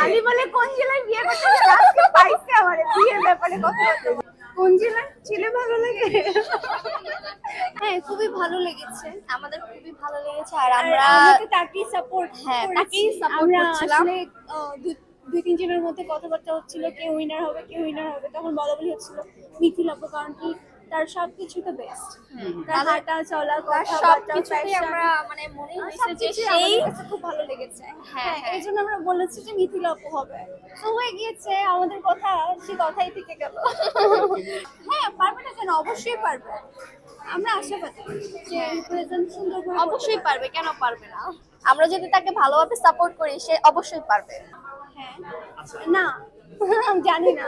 খালি বলে কোন জেলায় বিয়ে করতে আজকে পাইছে আমার বিয়ের ব্যাপারে কথা। কোন জেলার ছেলে ভালো লাগে? হ্যাঁ খুবই ভালো লেগেছে। আমাদের খুবই ভালো লেগেছে। আর আমরা তো তাকেই সাপোর্ট হ্যাঁ, তাকেই আমরা করছিলাম। আসলে দু- দুই তিন জনের মধ্যে কথাবার্তা হচ্ছিল কে উইনার হবে কে উইনার হবে তখন বলা বলি হচ্ছিল মিথিল আপু কারণ কি তার সবকিছু তো বেস্ট তার হাঁটা চলা সবকিছুতেই আমরা মানে মনে হয়েছে যে সেই খুব ভালো লেগেছে। হ্যাঁ, হ্যাঁ হ্যাঁ। এই জন্য আমরা বলেছি যে মিথিল আপু হবে। তো হয়ে গিয়েছে আমাদের কথা সে কথাই থেকে গেল। হ্যাঁ পারবে না কেন? অবশ্যই পারবে। আমরা আশাবাদী যে রিপ্রেজেন্ট সুন্দর অবশ্যই পারবে। কেন পারবে না? আমরা যদি তাকে ভালোভাবে সাপোর্ট করি সে অবশ্যই পারবে। না জানি না।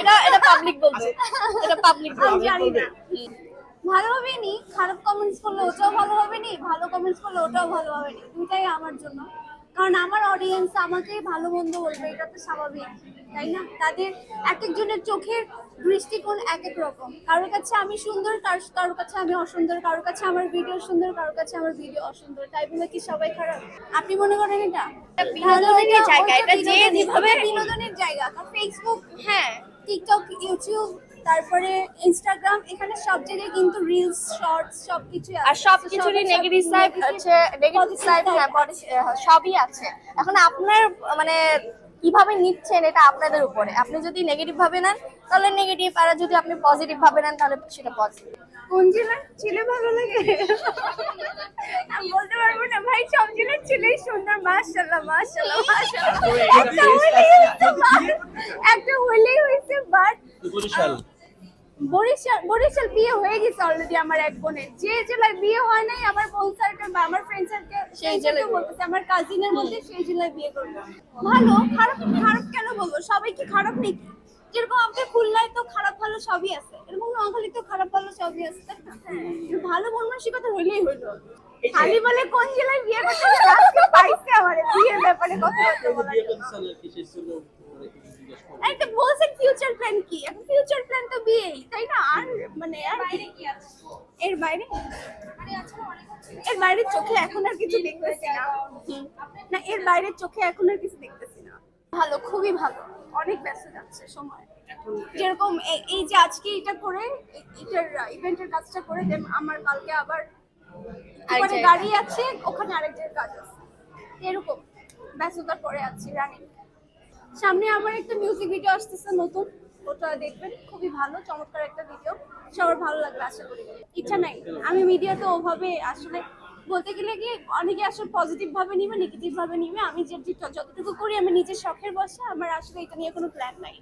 এটা এটা পাবলিক বলছে এটা পাবলিক আমি জানি না। ভালো হবে নি খারাপ কমেন্টস করলে ওটাও ভালো হবে নি ভালো কমেন্টস করলে ওটাও ভালো হবে নি দুটাই আমার জন্য। কারণ আমার অডিয়েন্স আমাকে ভালো মন্দ বলবে এটা তো স্বাভাবিক তাই না? তাদের এক একজনের চোখের দৃষ্টিকোণ এক এক রকম। কারোর কাছে আমি সুন্দর কার- কারোর কাছে আমি অসুন্দর কারোর কাছে আমার ভিডিও সুন্দর কারোর কাছে আমার ভিডিও অসুন্দর। তাই বলে কি সবাই খারাপ? আপনি মনে করেন এটা? বিনোদনের জায়গা, এটা যে যেভাবে- বিনোদনের জায়গা। কারণ ফেসবুক হ্যাঁ। টিকটক ইউটিউব তারপরে ইনস্টাগ্রাম এখানে সব জায়গায় কিন্তু রিলস শর্টস সবকিছু আর সবকিছুরই সব- নেগেটিভ সাইড আছে নেগেটিভ সাইড হ্যাঁ সবই আছে। এখন আপনার মানে কীভাবে নিচ্ছেন এটা আপনাদের উপরে? আপনি যদি নেগেটিভ ভাবে নেন তাহলে নেগেটিভ আর যদি আপনি পজিটিভ ভাবে নেন তাহলে সেটা পজিটিভ কোন জেলার ছেলে ভালো লাগে? আমি বলতে পারব না ভাই সব জেলার ছেলেই সুন্দর মাশাআল্লাহ মাশাআল্লাহ মাশাআল্লাহ। একটা হলেই হয়েছে একটা হলেই হয়েছে বাট বরিশাল বরিশাল বিয়ে হয়ে গেছে অলরেডি আমার এক বোনের। যে জেলায় বিয়ে হয় নাই আমার বোন সার্কেল বা আমার ফ্রেন্ড সার্কেল সেই জেলায় বলতেছে আমার কাজিনের মধ্যে সেই জেলায় বিয়ে করব ভালো খারাপ খারাপ কেন বলব সবাই কি খারাপ নাকি যেরকম আমাদের খুলনায় তো খারাপ ভালো সবই আছে এরকম নোয়াখালী তো খারাপ ভালো সবই আছে তাই না? ভালো মন মানসিকতা হইলেই হইল। খালি বলে কোন জেলায় বিয়ে করতে আজকে পাইছে আমার বিয়ের ব্যাপারে কথা বলতে বলার বিয়ে জন্য। কত সালের কিসের ছিল মানে একটু জিজ্ঞেস করো। একটা বলছেন ফিউচার প্ল্যান কি? এখন ফিউচার প্ল্যান তো বিয়েই তাই না? আর মানে আর বাইরে কি আছে? এর বাইরে? এর বাইরে চোখে এখন আর কিছু দেখতেছি না। না এর বাইরে চোখে এখন আর কিছু দেখতেছি না। ভালো খুবই ভালো। অনেক ব্যস্ত যাচ্ছে সময়। যেরকম এই- যে আজকে এটা করে এটার ইভেন্টের কাজটা করে দেন আমার কালকে আবার ওখানে গাড়ি আছে ওখানে আরেক কাজ আছে। এরকম ব্যস্ততার পরে আছি রানিং সামনে আমার একটা মিউজিক ভিডিও আসতেছে নতুন। ওটা দেখবেন, খুবই ভালো, চমৎকার একটা ভিডিও সবার ভালো লাগবে, আশা করি। ইচ্ছা নাই। আমি মিডিয়াতে ওভাবে আসলে বলতে গেলে কি, অনেকে আসলে পজিটিভ ভাবে নিবে নেগেটিভ ভাবে নিবে। আমি যে যতটুকু করি, আমি নিজের শখের বসে আমার আসলে এটা নিয়ে কোনো প্ল্যান নাই।